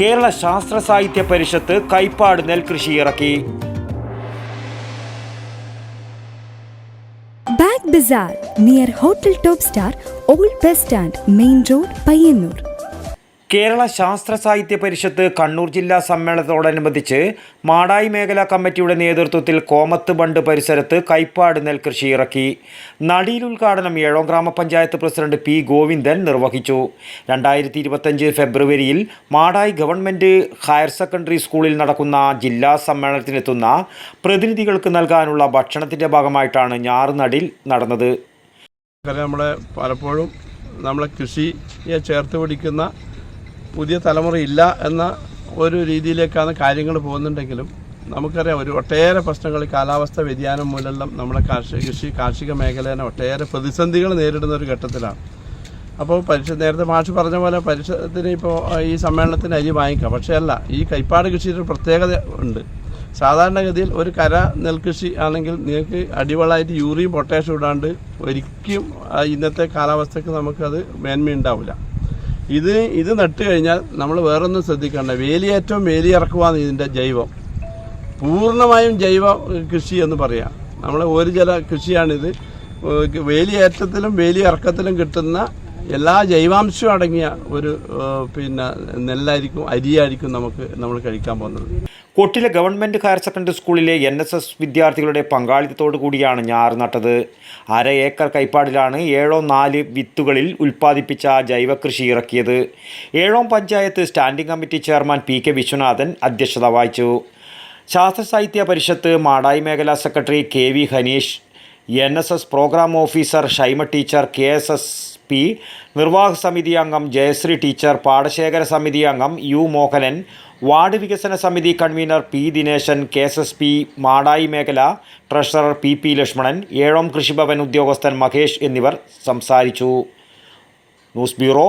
കേരള ശാസ്ത്ര സാഹിത്യ പരിഷത്ത് കൈപ്പാട് നെൽകൃഷി ഇറക്കി. Bag bazaar near hotel top star old bus stand main road Payyanur. Kerala Sasthra Sahithya Parishad Kannur ജില്ലാ സമ്മേളനത്തോടനുബന്ധിച്ച് മാടായി മേഖലാ കമ്മിറ്റിയുടെ നേതൃത്വത്തിൽ കോമത്ത് ബണ്ട് പരിസരത്ത് കൈപ്പാട് നെൽകൃഷി ഇറക്കി. നടിയിൽ ഉദ്ഘാടനം ഏഴോം ഗ്രാമപഞ്ചായത്ത് പ്രസിഡന്റ് പി ഗോവിന്ദൻ നിർവഹിച്ചു. രണ്ടായിരത്തി ഇരുപത്തഞ്ച് ഫെബ്രുവരിയിൽ മാടായി ഗവൺമെന്റ് ഹയർ സെക്കൻഡറി സ്കൂളിൽ നടക്കുന്ന ജില്ലാ സമ്മേളനത്തിനെത്തുന്ന പ്രതിനിധികൾക്ക് നൽകാനുള്ള ഭക്ഷണത്തിന്റെ ഭാഗമായിട്ടാണ് ഞാറുനടിൽ നടന്നത്. നമ്മളെ പലപ്പോഴും നമ്മളെ കൃഷിയെ ചേർത്ത് പിടിക്കുന്ന പുതിയ തലമുറ ഇല്ല എന്ന ഒരു രീതിയിലേക്കാണ് കാര്യങ്ങൾ പോകുന്നുണ്ടെങ്കിലും നമുക്കറിയാം ഒരു ഒട്ടേറെ പ്രശ്നങ്ങൾ കാലാവസ്ഥ വ്യതിയാനം മൂലം നമ്മളെ കാർഷിക കൃഷി കാർഷിക മേഖലേനെ ഒട്ടേറെ പ്രതിസന്ധികൾ നേരിടുന്ന ഒരു ഘട്ടത്തിലാണ്. അപ്പോൾ പരിഷ നേരത്തെ മാഷ് പറഞ്ഞ പോലെ പരിഷത്തിന് ഇപ്പോൾ ഈ സമ്മേളനത്തിന് അരി വാങ്ങിക്കാം. പക്ഷേ അല്ല ഈ കൈപ്പാട് കൃഷിയുടെ പ്രത്യേകത ഉണ്ട്. സാധാരണഗതിയിൽ ഒരു കര നെൽകൃഷി ആണെങ്കിൽ നിങ്ങൾക്ക് അടിവളമായിട്ട് യൂറിയും പൊട്ടാഷും ഇടാണ്ട് ഒരിക്കലും ഇന്നത്തെ കാലാവസ്ഥയ്ക്ക് നമുക്കത് മേന്മയുണ്ടാവില്ല. ഇത് ഇത് നട്ട് കഴിഞ്ഞാൽ നമ്മൾ വേറൊന്നും ശ്രദ്ധിക്കേണ്ട. വേലിയേറ്റവും വേലിയിറക്കുവാന്ന് ഇതിന്റെ ജൈവം. പൂർണമായും ജൈവ കൃഷി എന്ന് പറയാം. നമ്മൾ ഒരു ജല കൃഷിയാണിത്. വേലിയേറ്റത്തിലും വേലിയിറക്കത്തിലും കിട്ടുന്ന എല്ലാ ജൈവാംശവും അടങ്ങിയ ഒരു പിന്നെ നെല്ലായിരിക്കും അരിയായിരിക്കും നമുക്ക് നമ്മൾ കഴിക്കാൻ പോകുന്നത്. കൊട്ടിലെ ഗവൺമെന്റ് ഹയർ സെക്കൻഡറി സ്കൂളിലെ എൻ എസ് എസ് വിദ്യാർത്ഥികളുടെ പങ്കാളിത്തത്തോടു കൂടിയാണ് ഞാറ് നട്ടത്. അര ഏക്കർ കൈപ്പാടിലാണ് ഏഴോ നാല് വിത്തുകളിൽ ഉൽപ്പാദിപ്പിച്ച ജൈവ കൃഷി ഇറക്കിയത്. Ezhome panchayat standing committee chairman P K Viswanathan അധ്യക്ഷത വഹിച്ചു. ശാസ്ത്ര സാഹിത്യ പരിഷത്ത് മാടായി മേഖലാ secretary K V Haneesh N S S programme officer Shaima teacher K S S P നിർവാഹക സമിതി അംഗം ജയശ്രീ ടീച്ചർ പാടശേഖര സമിതി അംഗം യു മോഹനൻ വാർഡ് വികസന സമിതി convener P Dineshan K S S P Madayi മേഖല treasurer P P Lakshmanan Ezhome കൃഷിഭവൻ ഉദ്യോഗസ്ഥൻ മഹേഷ് എന്നിവർ സംസാരിച്ചു. News bureau